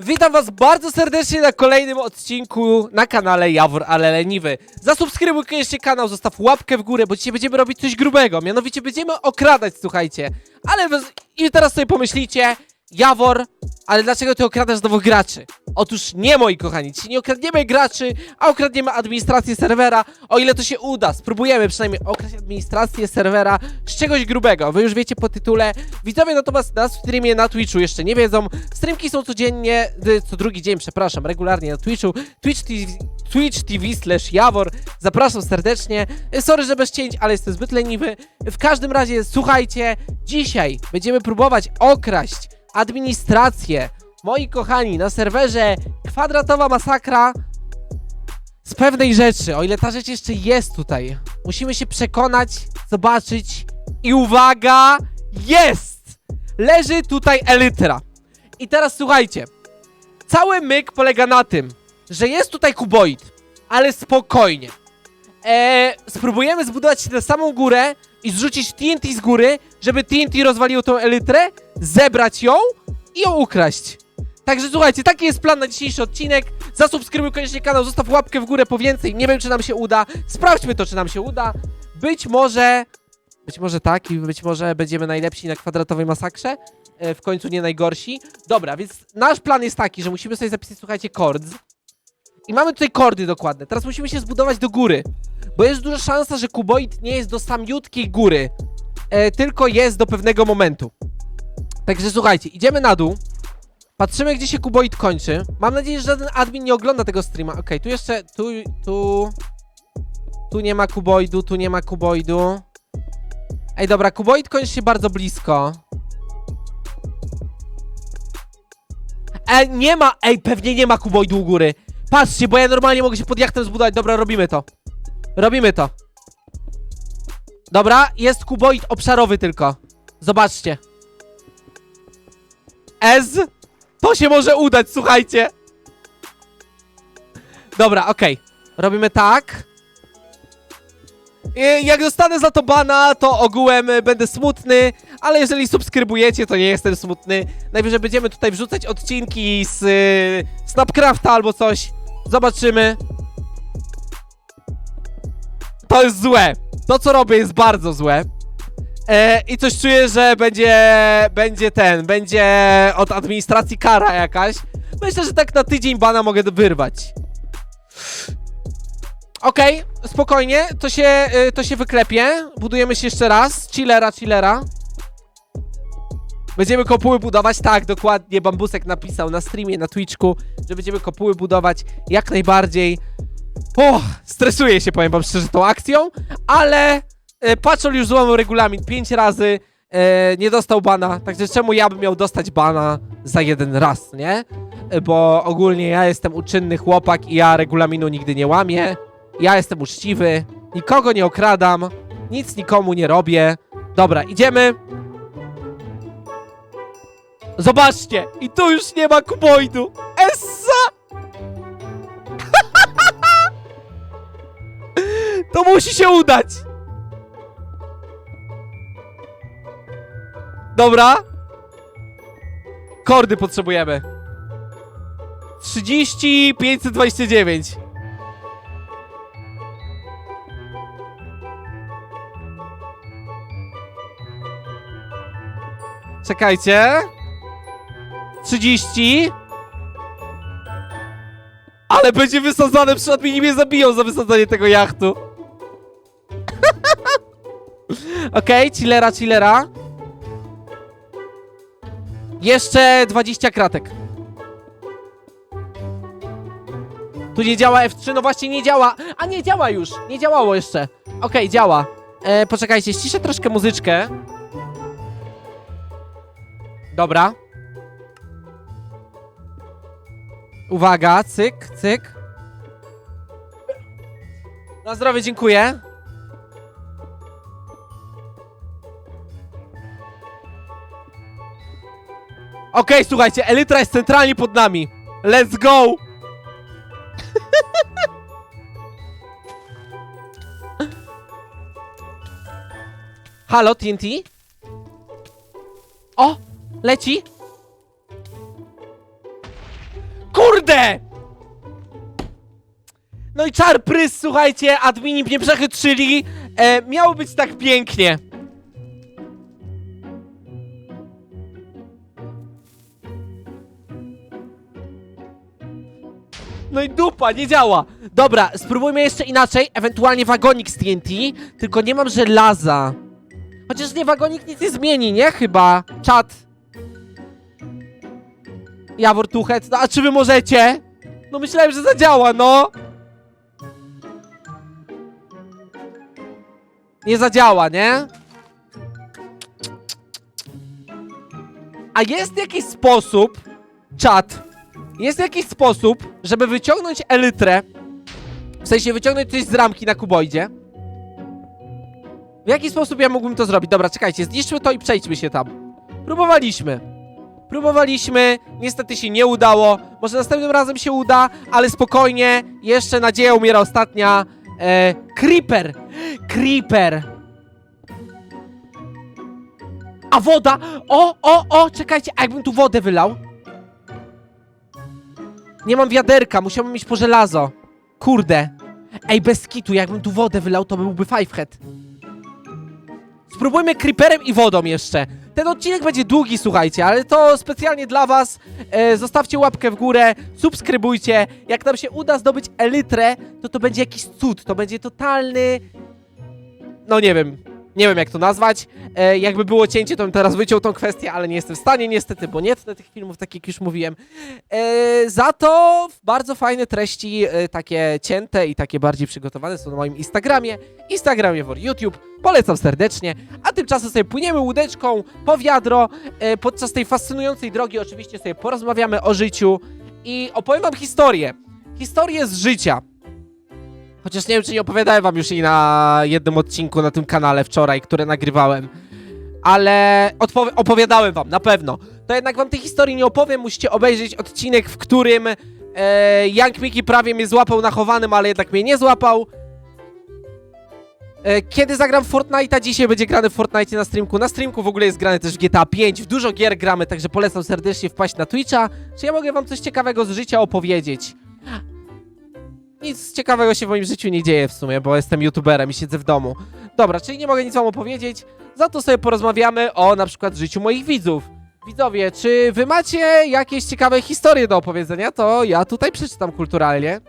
Witam was bardzo serdecznie na kolejnym odcinku na kanale Jawor Ale Leniwy. Zasubskrybuj koniecznie kanał, zostaw łapkę w górę, bo dzisiaj będziemy robić coś grubego. Mianowicie będziemy okradać, słuchajcie. Ale i teraz sobie pomyślicie, Jawor, ale dlaczego ty okradasz nowych graczy? Otóż nie, moi kochani, dzisiaj nie okradniemy graczy, a okradniemy administrację serwera, o ile to się uda. Spróbujemy przynajmniej okraść administrację serwera z czegoś grubego. Wy już wiecie po tytule. Widzowie natomiast na streamie na Twitchu jeszcze nie wiedzą. Streamki są codziennie, y, co drugi dzień, przepraszam, regularnie na Twitchu. Twitch TV, Twitch TV slash Jawor. Zapraszam serdecznie. Y, Sorry, że bez cięć, ale jestem zbyt leniwy. W każdym razie, słuchajcie, dzisiaj będziemy próbować okraść administrację. Moi kochani, na serwerze kwadratowa masakra z pewnej rzeczy, o ile ta rzecz jeszcze jest tutaj. Musimy się przekonać, zobaczyć i uwaga, jest! Leży tutaj elytra. I teraz słuchajcie, cały myk polega na tym, że jest tutaj kuboid, ale spokojnie. Eee, spróbujemy zbudować tę samą górę i zrzucić TNT z góry, żeby TNT rozwaliło tą elytrę, zebrać ją i ją ukraść. Także słuchajcie, taki jest plan na dzisiejszy odcinek. Zasubskrybuj koniecznie kanał, zostaw łapkę w górę po więcej. Nie wiem, czy nam się uda. Sprawdźmy to, czy nam się uda. Być może... Być może tak i być może będziemy najlepsi na kwadratowej masakrze. E, w końcu nie najgorsi. Dobra, więc nasz plan jest taki, że musimy sobie zapisać, słuchajcie, chords. I mamy tutaj kordy dokładne. Teraz musimy się zbudować do góry. Bo jest duża szansa, że kuboid nie jest do samiutkiej góry. E, tylko jest do pewnego momentu. Także słuchajcie, idziemy na dół. Patrzymy, gdzie się kuboid kończy. Mam nadzieję, że żaden admin nie ogląda tego streama. Okej, tu jeszcze, tu, tu... Tu nie ma kuboidu, tu nie ma kuboidu. Ej, dobra, kuboid kończy się bardzo blisko. Ej, nie ma, ej, pewnie nie ma kuboidu u góry. Patrzcie, bo ja normalnie mogę się pod jachtem zbudować. Dobra, robimy to. Robimy to. Dobra, jest kuboid obszarowy tylko. Zobaczcie. Ez. To się może udać, słuchajcie. Dobra, okej. Robimy tak. I Jak dostanę za to bana, to ogółem będę smutny, ale jeżeli subskrybujecie, to nie jestem smutny. Najwyżej będziemy tutaj wrzucać odcinki z y, Snapcrafta albo coś. Zobaczymy. To jest złe. To, co robię, jest bardzo złe. E, I coś czuję, że będzie, będzie ten, będzie od administracji kara jakaś. Myślę, że tak na tydzień bana mogę wyrwać. Okej, spokojnie, to się, y, to się wyklepie. Budujemy się jeszcze raz. Chillera, chillera. Będziemy kopuły budować, tak, dokładnie. Bambusek napisał na streamie, na Twitchku, że będziemy kopuły budować jak najbardziej. O, stresuję się, powiem wam szczerze, tą akcją, ale e, Paczol już złamał regulamin 5 razy, e, nie dostał bana, także czemu ja bym miał dostać bana za jeden raz, nie? E, Bo ogólnie ja jestem uczynny chłopak i ja regulaminu nigdy nie łamię. Ja jestem uczciwy, nikogo nie okradam, nic nikomu nie robię. Dobra, idziemy. Zobaczcie, i tu już nie ma kuboidu. Essa! To musi się udać! Dobra. Kordy potrzebujemy. 30 529. Czekajcie. 30. Ale będzie wysadzane, przynajmniej mnie zabiją za wysadzenie tego jachtu. Okej, chillera, chillera. Jeszcze 20 kratek. Tu nie działa F3, no właśnie nie działa. A nie działa już, nie działało jeszcze. Okej, działa. E, poczekajcie, ściszę troszkę muzyczkę. Dobra. Uwaga, cyk, cyk. Na zdrowie, dziękuję. Okej, słuchajcie, Elytra jest centralnie pod nami. Let's go! Halo, TNT? O! Leci! Kurde! No i czar prys, słuchajcie, admini mnie przechytrzyli. E, miało być tak pięknie. No i dupa, nie działa. Dobra, spróbujmy jeszcze inaczej, ewentualnie wagonik z TNT, tylko nie mam żelaza. Chociaż nie, wagonik nic nie zmieni, nie? Chyba. Czat. Jawor Tuchec, no a czy wy możecie? No myślałem, że zadziała, no. Nie zadziała, nie? A jest jakiś sposób, czat, jest jakiś sposób, żeby wyciągnąć elytrę, w sensie wyciągnąć coś z ramki na kuboidzie? W jaki sposób ja mógłbym to zrobić? Dobra, czekajcie, zniszczmy to i przejdźmy się tam. Próbowaliśmy. Próbowaliśmy, niestety się nie udało. Może następnym razem się uda, ale spokojnie. Jeszcze nadzieja umiera ostatnia. E, creeper! Creeper! A woda! O, o, o! Czekajcie, a jakbym tu wodę wylał? Nie mam wiaderka, musiałbym mieć po żelazo. Kurde. Ej, bez kitu, jakbym tu wodę wylał, to byłby five head. Spróbujmy creeperem i wodą jeszcze. Ten odcinek będzie długi, słuchajcie, ale to specjalnie dla was. E, zostawcie łapkę w górę, subskrybujcie. Jak nam się uda zdobyć elytrę, to to będzie jakiś cud. To będzie totalny... No nie wiem. Nie wiem jak to nazwać. E, jakby było cięcie, to bym teraz wyciął tą kwestię, ale nie jestem w stanie niestety, bo nie tnę tych filmów, tak jak już mówiłem. E, za to bardzo fajne treści, e, takie cięte i takie bardziej przygotowane są na moim Instagramie. Instagramie for YouTube. Polecam serdecznie. A tymczasem sobie płyniemy łódeczką po wiadro. E, podczas tej fascynującej drogi oczywiście sobie porozmawiamy o życiu i opowiem wam historię. Historię z życia. Chociaż nie wiem, czy nie opowiadałem wam już jej na jednym odcinku na tym kanale wczoraj, które nagrywałem. Ale opowiadałem wam, na pewno. To jednak wam tej historii nie opowiem, musicie obejrzeć odcinek, w którym e, Young Mickey prawie mnie złapał na chowanym, ale jednak mnie nie złapał. E, Kiedy zagram Fortnite'a? Dzisiaj będzie grany w Fortnite na streamku. Na streamku w ogóle jest grany też w GTA 5. W dużo gier gramy, także polecam serdecznie wpaść na Twitcha. Czy ja mogę wam coś ciekawego z życia opowiedzieć? Nic ciekawego się w moim życiu nie dzieje w sumie, bo jestem youtuberem i siedzę w domu. Dobra, czyli nie mogę nic wam opowiedzieć. Za to sobie porozmawiamy o na przykład życiu moich widzów. Widzowie, czy wy macie jakieś ciekawe historie do opowiedzenia? To ja tutaj przeczytam kulturalnie.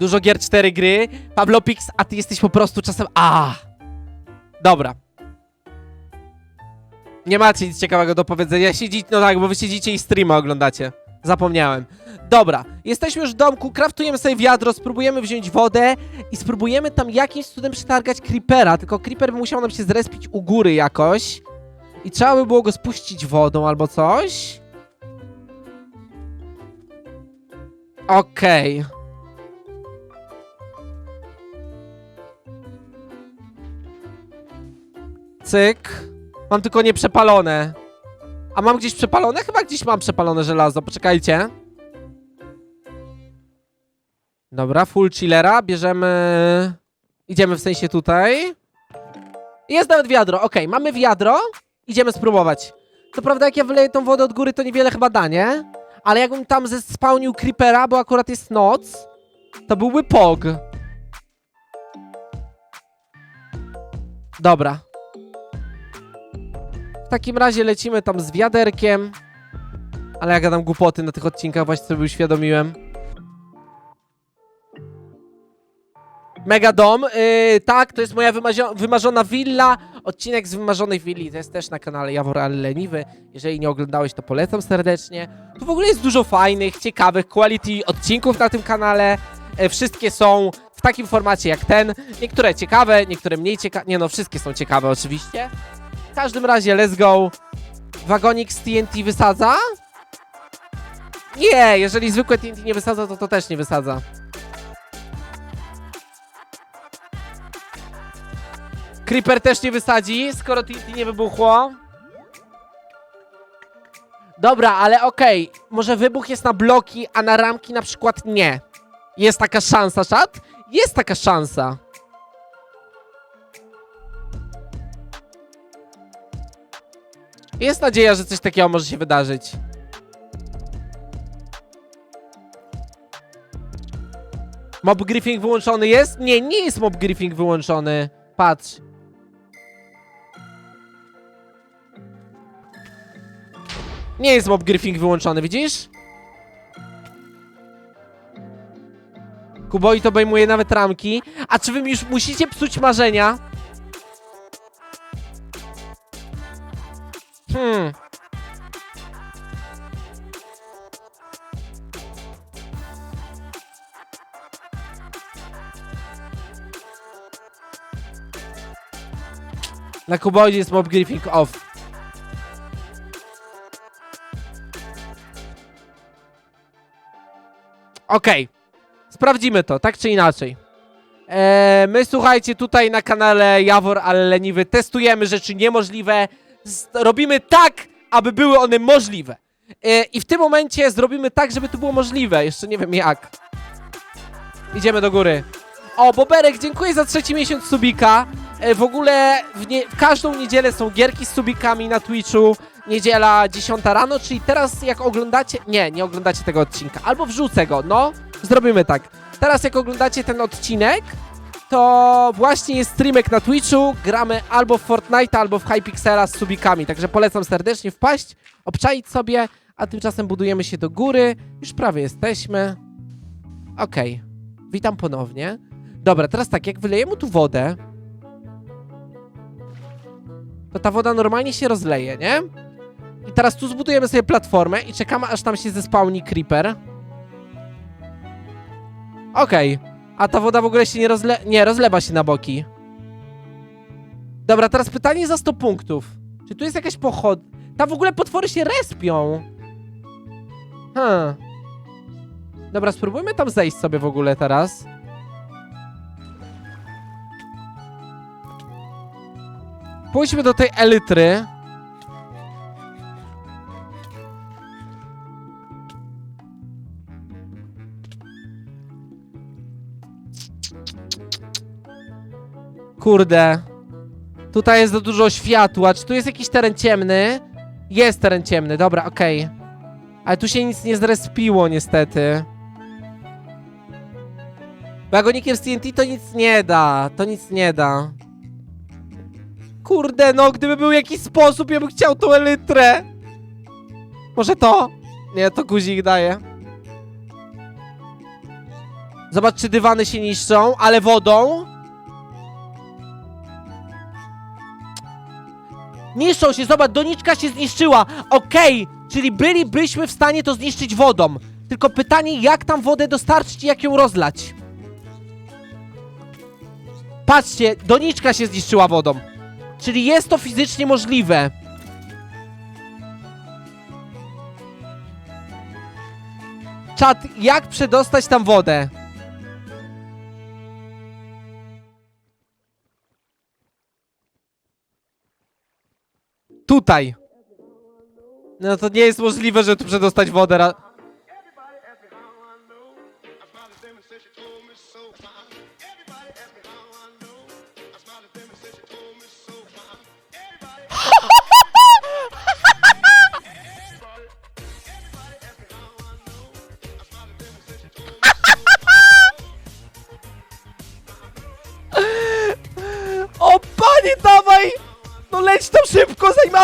Dużo gier, cztery gry. Pablo Pix, a ty jesteś po prostu czasem... A. Dobra. Nie macie nic ciekawego do powiedzenia. Siedzicie, no tak, bo wy siedzicie i streama oglądacie. Zapomniałem. Dobra, jesteśmy już w domku, kraftujemy sobie wiadro, spróbujemy wziąć wodę i spróbujemy tam jakimś cudem przetargać creepera, tylko creeper musiał nam się zrespić u góry jakoś i trzeba by było go spuścić wodą albo coś. Okej. Cyk. Mam tylko nieprzepalone. A mam gdzieś przepalone? Chyba gdzieś mam przepalone żelazo, poczekajcie. Dobra, full chillera, bierzemy... Idziemy w sensie tutaj. Jest nawet wiadro, okej, mamy wiadro. Idziemy spróbować. Co prawda jak ja wyleję tą wodę od góry, to niewiele chyba da, nie? Ale jakbym tam zespałnił creepera, bo akurat jest noc, to byłby pog. Dobra. W takim razie lecimy tam z wiaderkiem. Ale ja gadam głupoty na tych odcinkach, właśnie sobie uświadomiłem. Mega dom, yy, tak, to jest moja wymarzona willa. Odcinek z wymarzonej willi to jest też na kanale Jawor Ale Leniwy. Jeżeli nie oglądałeś, to polecam serdecznie. Tu w ogóle jest dużo fajnych, ciekawych, quality odcinków na tym kanale. E, wszystkie są w takim formacie jak ten. Niektóre ciekawe, niektóre mniej ciekawe. Nie no, wszystkie są ciekawe oczywiście. Każdym razie, let's go. Wagonik z TNT wysadza? Nie, jeżeli zwykłe TNT nie wysadza, to to też nie wysadza. Creeper też nie wysadzi, skoro TNT nie wybuchło. Dobra, ale okej. Może wybuch jest na bloki, a na ramki na przykład nie. Jest taka szansa, czat? Jest taka szansa. Jest nadzieja, że coś takiego może się wydarzyć. Mob Griffin wyłączony jest? Nie, nie jest Mob Griffin wyłączony. Patrz. Nie jest Mob Griffin wyłączony, widzisz? i to obejmuje nawet ramki. A czy wy już musicie psuć marzenia? Hmm. Na Kuboidzie jest mob griefing off. Okej. Sprawdzimy to, tak czy inaczej. Eee, my słuchajcie, tutaj na kanale Jawor, ale leniwy testujemy rzeczy niemożliwe. Robimy tak, aby były one możliwe. Eee, I w tym momencie zrobimy tak, żeby to było możliwe. Jeszcze nie wiem jak. Idziemy do góry. O, Boberek, dziękuję za trzeci miesiąc subika. E, w ogóle w, nie, w każdą niedzielę są gierki z subikami na Twitchu. Niedziela 10 rano, czyli teraz jak oglądacie... Nie, nie oglądacie tego odcinka. Albo wrzucę go, no. Zrobimy tak. Teraz jak oglądacie ten odcinek, to właśnie jest streamek na Twitchu. Gramy albo w Fortnite, albo w Hypixela z subikami. Także polecam serdecznie wpaść, obczaić sobie, a tymczasem budujemy się do góry. Już prawie jesteśmy. Okej. Witam ponownie. Dobra, teraz tak, jak wylejemy tu wodę, to ta woda normalnie się rozleje, nie? I teraz tu zbudujemy sobie platformę i czekamy, aż tam się zespałni creeper. Okej. A ta woda w ogóle się nie rozle... Nie, rozlewa się na boki. Dobra, teraz pytanie za 100 punktów. Czy tu jest jakaś pochod... Tam w ogóle potwory się respią. Hmm. Dobra, spróbujmy tam zejść sobie w ogóle teraz. Pójdźmy do tej elitry. Kurde. Tutaj jest za dużo światła. Czy tu jest jakiś teren ciemny? Jest teren ciemny, dobra, okej. Ale tu się nic nie zrespiło niestety. Wagonikiem z TNT to nic nie da. To nic nie da. Kurde, no, gdyby był jakiś sposób, ja bym chciał tą elytrę. Może to? Nie, to guzik daje. Zobacz, czy dywany się niszczą, ale wodą. Niszczą się, zobacz, doniczka się zniszczyła. Okej, czyli bylibyśmy w stanie to zniszczyć wodą. Tylko pytanie, jak tam wodę dostarczyć i jak ją rozlać? Patrzcie, doniczka się zniszczyła wodą. Czyli jest to fizycznie możliwe. Czat, jak przedostać tam wodę? Tutaj. No to nie jest możliwe, że tu przedostać wodę. Ra- O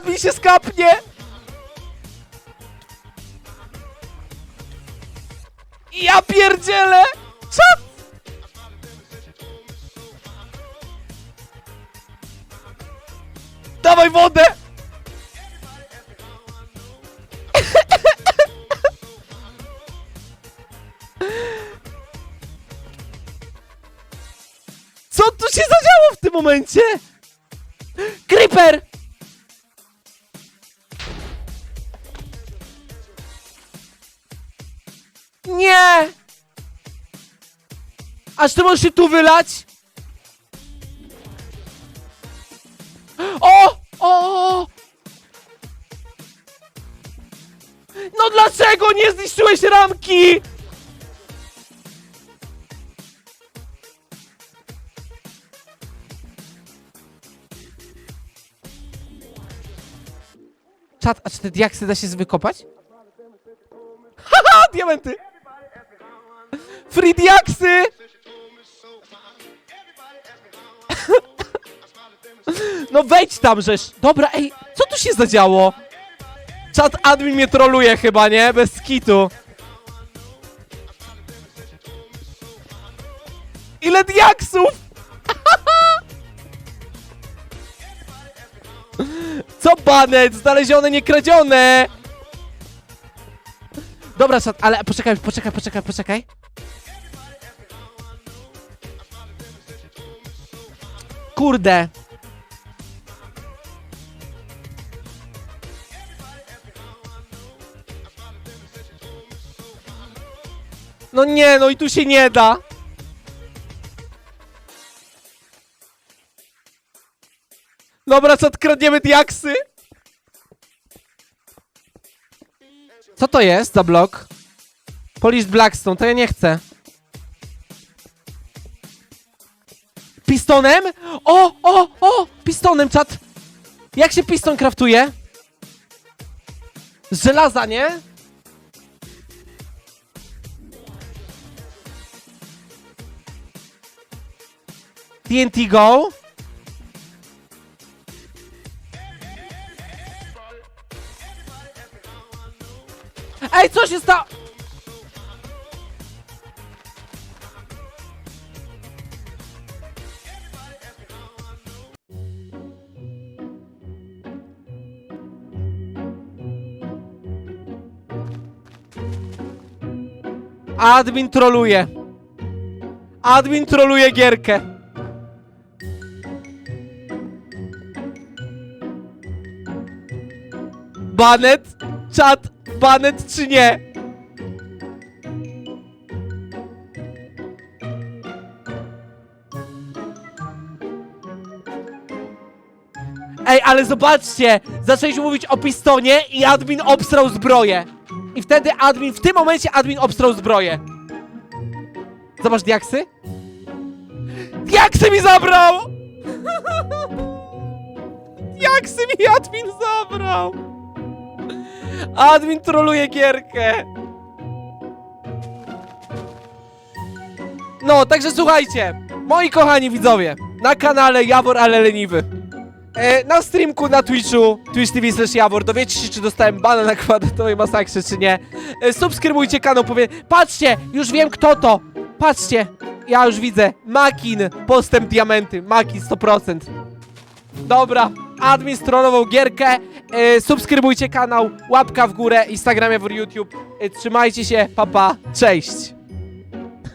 admin się skapnie! Ja pierdzielę! Czat! Dawaj wodę! Co tu się zadziało w tym momencie? Creeper! Aż ty możesz się tu wylać? O! O! No dlaczego nie zniszczyłeś ramki? Czat, a czy te diaksy da się wykopać? Haha, diamenty! Free diaksy! No wejdź tam, żeż. Dobra, ej, co tu się zadziało? Czat admin mnie troluje chyba, nie? Bez kitu. Ile diaksów? Co banet? Znalezione, nie kradzione! Dobra, czat, ale poczekaj, poczekaj, poczekaj, poczekaj. Kurde. No nie, no i tu się nie da. Dobra, co kradniemy diaksy? Co to jest za blok? Polished Blackstone, to ja nie chcę. Pistonem? O, o, o! Pistonem, czat! Jak się piston kraftuje? Z żelaza, nie? TNT Go? Ej, co się stało? Admin troluje. Admin troluje gierkę. Banet? Czat? Banet czy nie? Ej, ale zobaczcie! Zaczęliśmy mówić o pistonie i admin obstrał zbroję. I wtedy admin, w tym momencie admin obstrał zbroję. Zobacz diaksy. Diaksy mi zabrał! diaksy mi admin zabrał! Admin troluje gierkę. No, także słuchajcie, moi kochani widzowie, na kanale Jawor Ale Leniwy. E, na streamku na Twitchu, Twitch TV slash Jawor, dowiecie się, czy dostałem bana na kwadratowej masakrze, czy nie. E, subskrybujcie kanał, powie, patrzcie, już wiem kto to, patrzcie, ja już widzę, Makin, postęp diamenty, Makin 100%. Dobra, admin strollował gierkę, e, subskrybujcie kanał, łapka w górę, Instagram, Jawor, YouTube, e, trzymajcie się, papa, pa, cześć.